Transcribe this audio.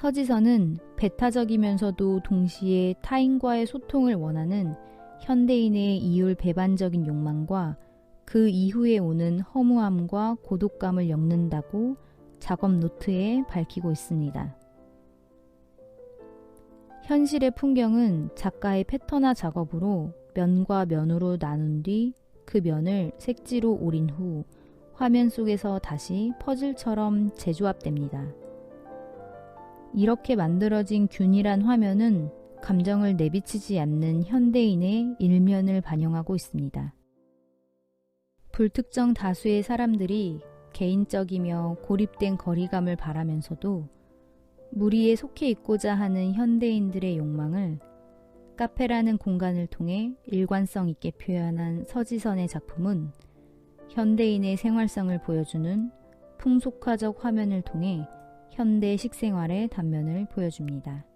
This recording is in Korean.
서지선은 배타적이면서도 동시에 타인과의 소통을 원하는 현대인의 이율 배반적인 욕망과 그 이후에 오는 허무함과 고독감을 엮는다고 작업 노트에 밝히고 있습니다. 현실의 풍경은 작가의 패턴화 작업으로 면과 면으로 나눈 뒤 그 면을 색지로 오린 후 화면 속에서 다시 퍼즐처럼 재조합됩니다. 이렇게 만들어진 균일한 화면은 감정을 내비치지 않는 현대인의 일면을 반영하고 있습니다. 불특정 다수의 사람들이 개인적이며 고립된 거리감을 바라면서도 무리에 속해 있고자 하는 현대인들의 욕망을 카페라는 공간을 통해 일관성 있게 표현한 서지선의 작품은 현대인의 생활성을 보여주는 풍속화적 화면을 통해 현대 식생활의 단면을 보여줍니다.